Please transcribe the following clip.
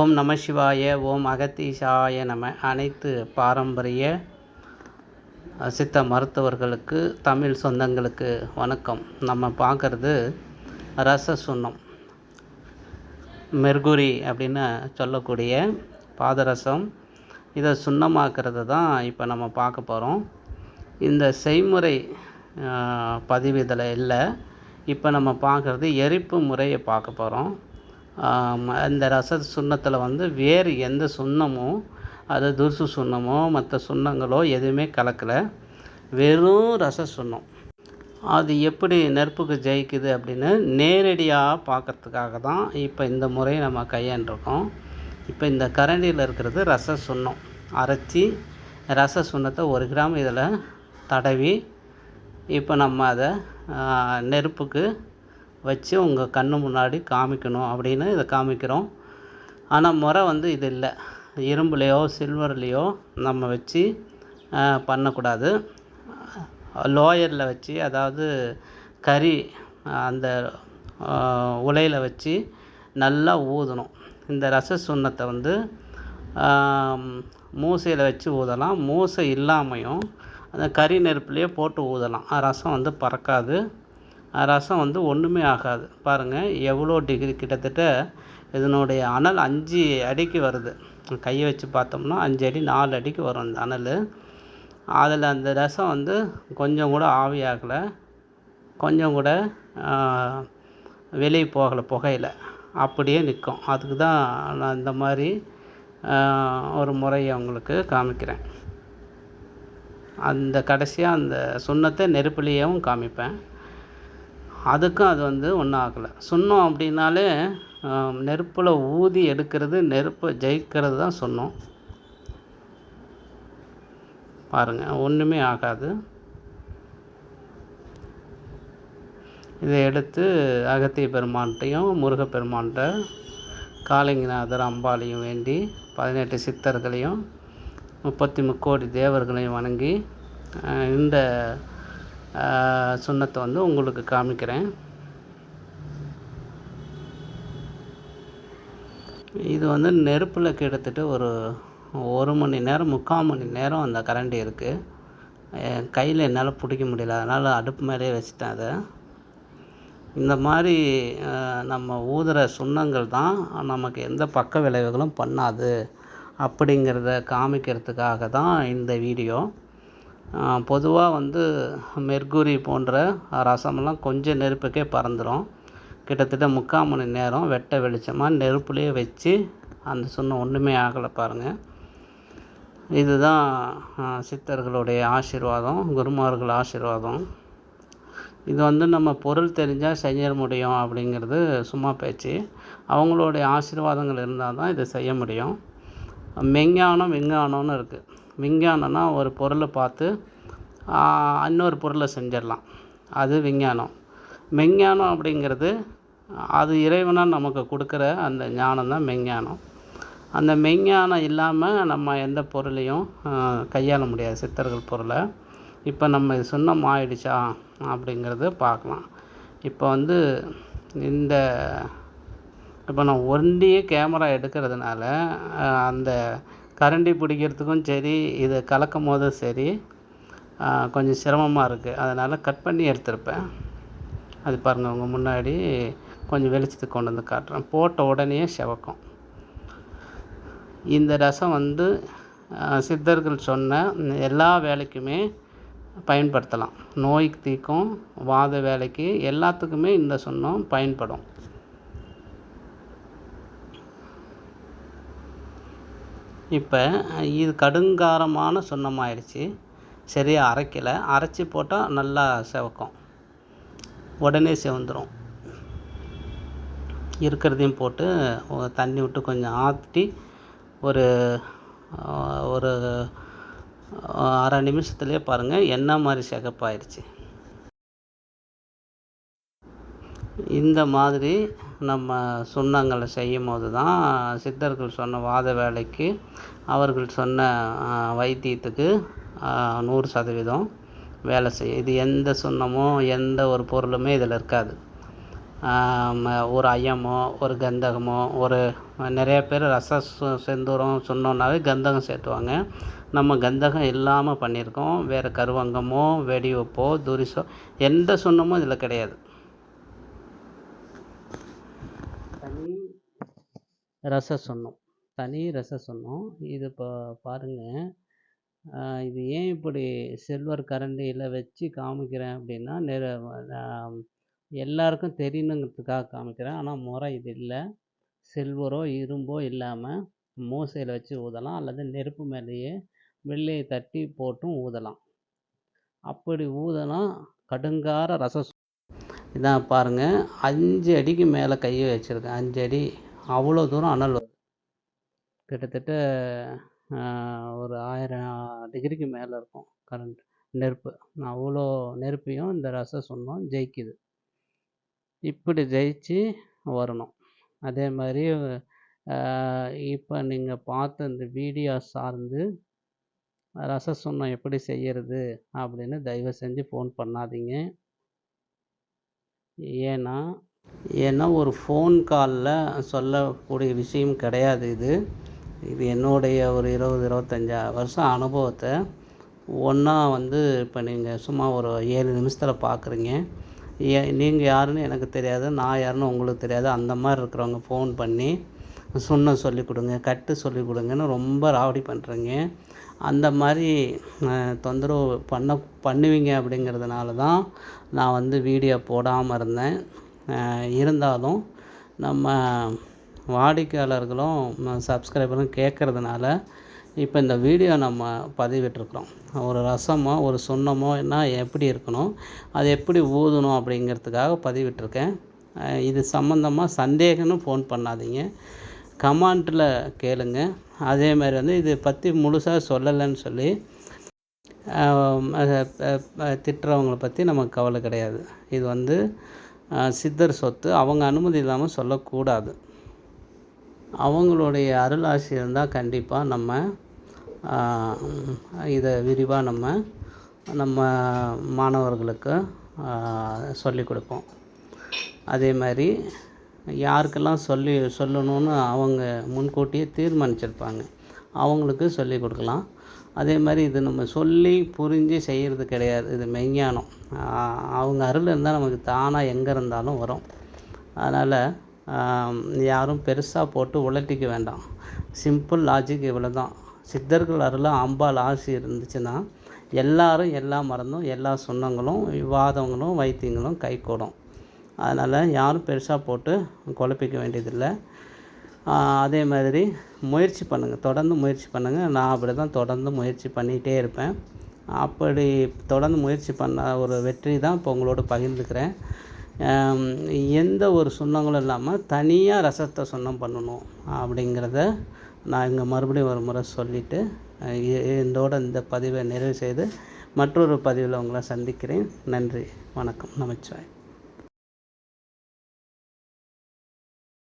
ஓம் நம சிவாய ஓம் அகத்தீசாய நம. அனைத்து பாரம்பரிய சித்த மருத்துவர்களுக்கு தமிழ் சொந்தங்களுக்கு வணக்கம். நம்ம பார்க்குறது ரச சுண்ணம். மெர்குரி அப்படின்னு சொல்லக்கூடிய பாதரசம். இதை சுண்ணமாக்கிறது தான் இப்போ நம்ம பார்க்க போகிறோம் இந்த செய்முறை பதிவு இதில் இல்லை. இப்போ நம்ம பார்க்குறது எரிப்பு முறையை பார்க்க போகிறோம் இந்த ரச சுண்ணத்தில் வந்து வேறு எந்த சுண்ணமும் அது துர்சு சுண்ணமோ மற்ற சுண்ணங்களோ எதுவுமே கலக்கலை. வெறும் ரச சுண்ணம். அது எப்படி நெருப்புக்கு ஜெயிக்குது அப்படின்னு நேரடியாக பார்க்கறதுக்காக தான் இப்போ இந்த முறையை நம்ம கையாண்டிருக்கோம். இப்போ இந்த கரண்டியில் இருக்கிறது ரச சுண்ணம். அரைச்சி ரச சுண்ணத்தை ஒரு கிராம் இதில் தடவி இப்போ நம்ம அதை நெருப்புக்கு வச்சு உங்கள் கண்ணு முன்னாடி காமிக்கணும் அப்படின்னு இதை காமிக்கிறோம். ஆனால் முறை வந்து இது இல்லை. இரும்புலேயோ சில்வர்லேயோ நம்ம வச்சு பண்ணக்கூடாது. லோயரில் வச்சு அதாவது கறி அந்த உலையில் வச்சு நல்லா ஊதணும். இந்த ரச சுண்ணத்தை வந்து மூசையில் வச்சு ஊதலாம். மூசை இல்லாமையும் அந்த கறி நெருப்புலேயே போட்டு ஊதலாம். ரசம் வந்து பறக்காது. ரசம் வந்து ஒன்றுமே ஆகாது. பாருங்கள் எவ்வளோ டிகிரி கிட்டத்தட்ட இதனுடைய அனல் அஞ்சு அடிக்கு வருது. கையை வச்சு பார்த்தோம்னா அஞ்சு அடி நாலு அடிக்கு வரும் அந்த அனல். அதில் அந்த ரசம் வந்து கொஞ்சம் கூட ஆவியாகலை கொஞ்சம் கூட வெளியே போகலை புகையில். அப்படியே நிற்கும். அதுக்கு தான் நான் இந்த மாதிரி ஒரு முறையை உங்களுக்கு காமிக்கிறேன். அந்த கடைசியாக அந்த சுண்ணத்தை நெருப்புலேயும் காமிப்பேன். அதுக்கும் அது வந்து ஒன்றும் ஆகலை சுண்ணம் அப்படின்னாலே நெருப்பில் ஊதி எடுக்கிறது நெருப்பை ஜெயிக்கிறது தான் சுண்ணம் பாருங்கள் ஒன்றுமே ஆகாது. இதை எடுத்து அகத்திய பெருமான்கிட்டையும் முருகப்பெருமான்கிட்ட காளிங்கநாதர் அம்பாளையும் வேண்டி பதினெட்டு சித்தர்களையும் முப்பத்தி முக்கோடி தேவர்களையும் வணங்கி இந்த சுண்ணத்தை வந்து உங்களுக்கு காமிக்கிறேன். இது வந்து நெருப்பில் கிட்டத்தட்ட ஒரு ஒரு மணி நேரம் முக்கால் மணி நேரம் அந்த கரண்டி இருக்குது கையில் என்னால் பிடிக்க முடியல. அதனால் அடுப்பு மேலேயே வச்சுட்டேன் அதை. இந்த மாதிரி நம்ம ஊதுற சுண்ணங்கள் தான் நமக்கு எந்த பக்க விளைவுகளும் பண்ணாது. அப்படிங்கிறத காமிக்கிறதுக்காக தான் இந்த வீடியோ. பொதுவாக வந்து மெர்குரி போன்ற ரசமெல்லாம் கொஞ்சம் நெருப்புக்கே பறந்துடும் கிட்டத்தட்ட முக்கால் மணி நேரம் வெட்ட வெளிச்சமாக நெருப்புலேயே வச்சு அந்த சுண்ணம் ஒன்றுமே ஆகலை பாருங்கள் இதுதான் சித்தர்களுடைய ஆசீர்வாதம் குருமார்கள் ஆசீர்வாதம். இது வந்து நம்ம பொருள் தெரிஞ்சால் செய்ய முடியும் அப்படிங்கிறது சும்மா பேச்சு. அவங்களுடைய ஆசீர்வாதங்கள் இருந்தால் தான் இதை செய்ய முடியும். மெஞ்ஞானம் விஞ்ஞானம்னு இருக்குது விஞ்ஞானம்னா ஒரு பொருளை பார்த்து இன்னொரு பொருளை செஞ்சிடலாம். அது விஞ்ஞானம். மெஞ்ஞானம் அப்படிங்கிறது அது இறைவனாக நமக்கு கொடுக்குற அந்த ஞானம் தான் மெஞ்ஞானம் அந்த மெஞ்ஞானம் இல்லாமல் நம்ம எந்த பொருளையும் கையாள முடியாது. சித்தர்கள் பொருளை. இப்போ நம்ம இது ஆயிடுச்சா அப்படிங்கிறது பார்க்கலாம். இப்போ வந்து இந்த இப்போ நான் ஒண்டியே கேமரா எடுக்கிறதுனால அந்த கரண்டி பிடிக்கிறதுக்கும் சரி இதை கலக்கும் போதும் சரி கொஞ்சம் சிரமமாக இருக்குது அதனால் கட் பண்ணி எடுத்திருப்பேன். அது பாருங்கள் உங்கள் முன்னாடி கொஞ்சம் வெளிச்சத்துக்கு கொண்டு வந்து காட்டுறேன். போட்ட உடனே செவக்கும். இந்த ரசம் வந்து சித்தர்கள் சொன்ன எல்லா வேலைக்குமே பயன்படுத்தலாம். நோய்க்கு தீக்கும் வாத வேலைக்கு எல்லாத்துக்குமே இந்த சொன்னோம் பயன்படும். இப்போ இது கடுங்காரமான சுண்ணமாயிடுச்சு சரியாக அரைக்கலை. அரைச்சி போட்டால் நல்லா செவக்கும். உடனே செவந்துடும் இருக்கிறதையும் போட்டு தண்ணி விட்டு கொஞ்சம் ஆற்றி ஒரு ஒரு அரை நிமிஷத்துலேயே பாருங்கள் என்ன மாதிரி சிகப்பாயிருச்சு. இந்த மாதிரி நம்ம சுண்ணங்களை செய்யும் போது தான் சித்தர்கள் சொன்ன வாத வேலைக்கு அவர்கள் சொன்ன வைத்தியத்துக்கு நூறு சதவீதம் வேலை செய்யும். இது எந்த சுண்ணமோ எந்த ஒரு பொருளுமே இதில் இருக்காது. ஒரு ஐயமோ ஒரு கந்தகமோ ஒரு நிறைய பேர் ரச செந்தூரம் சொன்னோன்னாவே கந்தகம் சேர்த்துவாங்க. நம்ம கந்தகம் இல்லாமல் பண்ணியிருக்கோம். வேறு கருவங்கமோ வெடிவப்போ துரிசோ எந்த சுண்ணமும் இதில் கிடையாது தனி ரச சொன்னோம். தனி ரச சொன்னோம். இது இப்போ பாருங்கள் இது ஏன் இப்படி சில்வர் கரண்டியில் வச்சு காமிக்கிறேன் அப்படின்னா நிற எல்லாருக்கும் தெரியணுங்கிறதுக்காக காமிக்கிறேன். ஆனால் முறை இது இல்லை. சில்வரோ இரும்போ இல்லாமல் மூசையில் வச்சு ஊதலாம். அல்லது நெருப்பு மேலேயே வெள்ளையை தட்டி போட்டும் ஊதலாம். அப்படி ஊதலாம் கடுங்கார ரசம். இதான் பாருங்கள் அஞ்சு அடிக்கு மேலே கையை வச்சுருக்கேன். அஞ்சு அடி அவ்வளோ தூரம் அனல் வருது. கிட்டத்தட்ட ஒரு ஆயிரம் டிகிரிக்கு மேலே இருக்கும் கரண்ட் நெருப்பு. அவ்வளோ நெருப்பையும் இந்த ரசம் சொன்னோம் ஜெயிக்குது. இப்படி ஜெயிச்சு வரணும். அதே மாதிரி இப்போ நீங்கள் பார்த்த இந்த வீடியோ சார்ந்து ரச சுண்ணம் எப்படி செய்கிறது அப்படின்னு தயவு செஞ்சு ஃபோன் பண்ணாதீங்க. ஏன்னா ஏன்னா ஒரு ஃபோன் காலில் சொல்லக்கூடிய விஷயம் கிடையாது இது. இது என்னுடைய ஒரு இருபது இருபத்தஞ்சா வருஷம் அனுபவத்தை. ஒன்றா வந்து இப்போ நீங்கள் சும்மா ஒரு ஏழு நிமிஷத்தில் பார்க்குறீங்க ஏ நீங்கள் யாருன்னு எனக்கு தெரியாது நான் யாருன்னு உங்களுக்கு தெரியாது. அந்த மாதிரி இருக்கிறவங்க ஃபோன் பண்ணி சுண்ணம் சொல்லிக் கொடுங்க கட்டு சொல்லிக் கொடுங்கன்னு ரொம்ப ராவடி பண்ணுறீங்க அந்த மாதிரி தொந்தரவு பண்ண பண்ணுவீங்க அப்படிங்கிறதுனால தான் நான் வந்து வீடியோ போடாமல் இருந்தேன். இருந்தாலும் நம்ம வாடிக்கையாளர்களும் சப்ஸ்கிரைபரும் கேட்குறதுனால இப்போ இந்த வீடியோ நம்ம பதிவிட்டிருக்கிறோம். ஒரு ரசமோ ஒரு சுண்ணமோன்னா எப்படி இருக்கணும் அது எப்படி ஊதணும் அப்படிங்கிறதுக்காக பதிவிட்டிருக்கேன். இது சம்மந்தமாக சந்தேகம்னு ஃபோன் பண்ணாதீங்க. கமாண்ட்டில் கேளுங்க. அதே மாதிரி வந்து இதை பற்றி முழுசாக சொல்லலைன்னு சொல்லி திட்டுறவங்கள பற்றி நமக்கு கவலை கிடையாது. இது வந்து சித்தர் சொத்து அவங்க அனுமதி இல்லாமல் சொல்லக்கூடாது. அவங்களுடைய அருளாசி இருந்தால் கண்டிப்பாக நம்ம இதை விரிவாக நம்ம நம்ம மாணவர்களுக்கு சொல்லிக் கொடுப்போம். அதே மாதிரி யாருக்கெல்லாம் சொல்லி சொல்லணும்னு அவங்க முன்கூட்டியே தீர்மானிச்சிருப்பாங்க. அவங்களுக்கு சொல்லிக் கொடுக்கலாம். அதே மாதிரி இது நம்ம சொல்லி புரிஞ்சு செய்கிறது கிடையாது. இது மெய்ஞானம். அவங்க அருள் இருந்தால் நமக்கு தானாக எங்கே இருந்தாலும் வரும். அதனால் யாரும் பெருசாக போட்டு உலட்டிக்க வேண்டாம். சிம்பிள் லாஜிக் இவ்வளோ தான் சித்தர்கள் அருள் அம்பாள் ஆசி இருந்துச்சுன்னா எல்லாரும் எல்லா மருந்தும் எல்லா சொன்னங்களும் விவாதங்களும் வைத்தியங்களும் கைகூடும் அதனால் யாரும் பெருசாக போட்டு குழப்பிக்க வேண்டியதில்லை. அதே மாதிரி முயற்சி பண்ணுங்கள் தொடர்ந்து முயற்சி பண்ணுங்கள் நான் அப்படி தான் தொடர்ந்து முயற்சி பண்ணிகிட்டே இருப்பேன். அப்படி தொடர்ந்து முயற்சி பண்ண ஒரு வெற்றி தான் இப்போ உங்களோட பகிர்ந்துக்கிறேன். எந்த ஒரு சுண்ணங்களும் இல்லாமல் தனியாக ரசத்தை சுண்ணம் பண்ணணும் அப்படிங்கிறத நான் இங்கே மறுபடியும் ஒரு முறை சொல்லிவிட்டு இதோட இந்த பதிவை நிறைவு செய்து மற்றொரு பதிவில் உங்களை சந்திக்கிறேன். நன்றி. வணக்கம். நமச்சிவாய்